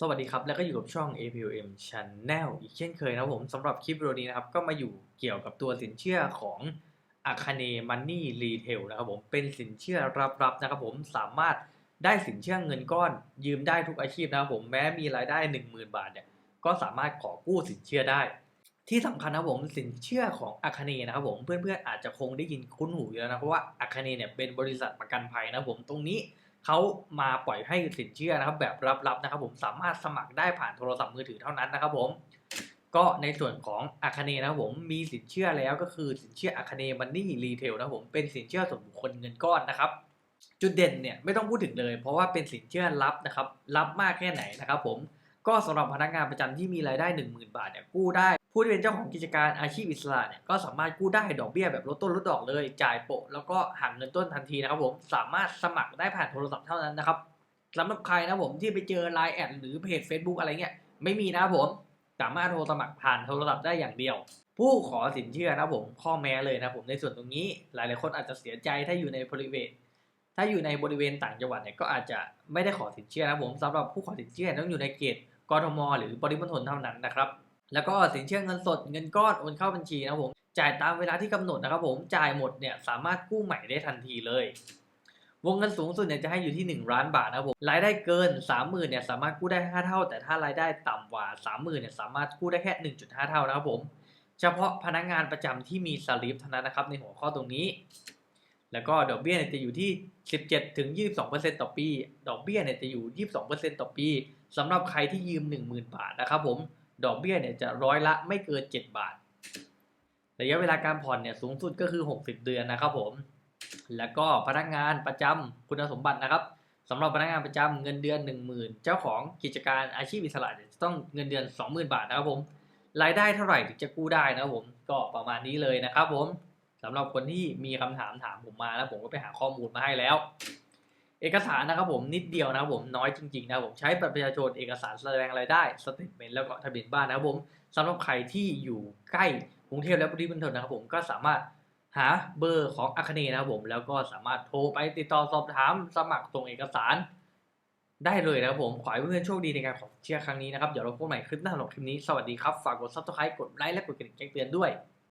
สวัสดีครับ แล้วก็อยู่กับช่อง APM Channel อีกเช่นเคยนะครับผมสำหรับคลิปวิดีโอนี้นะครับ ก็มาอยู่เกี่ยวกับตัวสินเชื่อของ a k a n e Money Retail นะครับผมเป็นสินเชื่อรับๆนะครับผมสามารถได้สินเชื่อเงินก้อน ยืมได้ทุกอาชีพนะครับผมแม้มีรายได้ 10,000 บาทเนี่ยก็สามารถขอกู้สินเชื่อได้ ที่สำคัญนะครับผมสินเชื่อของอาคาเนนะครับผมเพื่อนๆอาจจะคงได้ยินคุ้นหูอยู่แล้วนะเพราะว่าอาคาเนเนี่ยเป็นบริษัทประกันภัยนะครับผมตรงนี้ เขามาปล่อยให้สินเชื่อนะครับ แบบรับๆนะครับ ผมสามารถสมัครได้ผ่านโทรศัพท์มือถือเท่านั้นนะครับ ผมก็ในส่วนของอาคาเนนะครับผมมีสินเชื่อแล้วก็คือสินเชื่ออาคาเนมันนี่รีเทลนะครับผมเป็นสินเชื่อส่วนบุคคลเงินก้อนนะครับ จุดเด่นเนี่ยไม่ต้องพูดถึงเลย เพราะว่าเป็นสินเชื่อรับนะครับรับมากแค่ไหนนะครับ ผม ก็สำหรับพนักงานประจำที่มีรายได้ 10,000 บาทเนี่ยกู้ได้ผู้ที่เป็นเจ้าของกิจการอาชีพอิสระเนี่ยก็สามารถกู้ได้ดอกเบี้ยแบบลดต้นลดดอกเลย จ่ายโปะแล้วก็หักเงินต้นทันทีนะครับผมสามารถสมัครได้ผ่านโทรศัพท์เท่านั้นนะครับสำหรับใครนะผมที่ไปเจอ Line แอดหรือเพจ Facebook อะไรเงี้ยไม่มีนะผมสามารถโทรสมัครผ่านโทรศัพท์ได้อย่างเดียว ผู้ขอสินเชื่อนะผมข้อแม้เลยนะผมในส่วนตรงนี้ หลายๆคนอาจจะเสียใจถ้าอยู่ในบริเวณถ้าอยู่ในบริเวณต่างจังหวัดเนี่ยก็อาจจะไม่ได้ขอสินเชื่อนะผมสำหรับผู้ขอสินเชื่อต้องอยู่ในเกต กทมหรือปริมณฑลเท่านั้นนะครับ แล้วก็สินเชื่อเงินสดเงินก้อนโอนเข้าบัญชีนะครับผมจ่ายตามเวลาที่กำหนดนะครับผมจ่ายหมดเนี่ยสามารถกู้ใหม่ได้ทันทีเลยวงเงินสูงสุดเนี่ยจะให้อยู่ที่ 1 ล้านบาทนะครับผมรายได้เกิน 30,000เนี่ยสามารถกู้ได้ 5 เท่า แต่ถ้ารายได้ต่ำกว่า 30,000เนี่ยสามารถกู้ได้แค่ 1.5 เท่านะครับผมเฉพาะพนักงานประจำที่มีสลิปเท่านั้นนะครับในหัวข้อตรงนี้ แล้วก็ดอกเบี้ยเนี่ยจะอยู่ที่ 17ถึง22%ต่อปี ดอกเบี้ยเนี่ยจะอยู่ 22%ต่อปี สำหรับใครที่ยืม 10,000 บาทนะครับผมดอกเบี้ยเนี่ยจะร้อยละไม่เกิน 7 บาท ระยะเวลาการผ่อนเนี่ยสูงสุดก็คือ 60 เดือนนะครับผม แล้วก็พนักงานประจำคุณสมบัตินะครับสำหรับพนักงานประจำเงินเดือน 10,000 เจ้าของกิจการอาชีพอิสระจะต้องเงินเดือน 20,000 บาทนะครับผมรายได้เท่าไหร่ถึงจะกู้ได้นะครับผมก็ประมาณนี้เลยนะครับผมสำหรับคนที่มีคำถามถามผมมาแล้วผมก็ไปหาข้อมูลมาให้แล้ว เอกสารนะครับผมนิดเดียวนะครับผมน้อยจริงๆนะครับผมใช้บัตรประชาชนเอกสารแสดงรายได้สเตทเมนต์แล้วก็ทะเบียนบ้านนะครับผมสำหรับใครที่อยู่ใกล้กรุงเทพและปริมณฑลนะครับผมก็สามารถหาเบอร์ของอาคเนนะครับผมแล้วก็สามารถโทรไปติดต่อสอบถามสมัครส่งเอกสารได้เลยนะครับผม ขอให้เพื่อนๆโชคดีในการขอเชียร์ครั้งนี้นะครับ เดี๋ยวเราพบกันใหม่คลิปหน้าสำหรับคลิปนี้ สวัสดีครับ ฝากกด subscribe กดไลค์และกดกระดิ่งแจ้งเตือนด้วย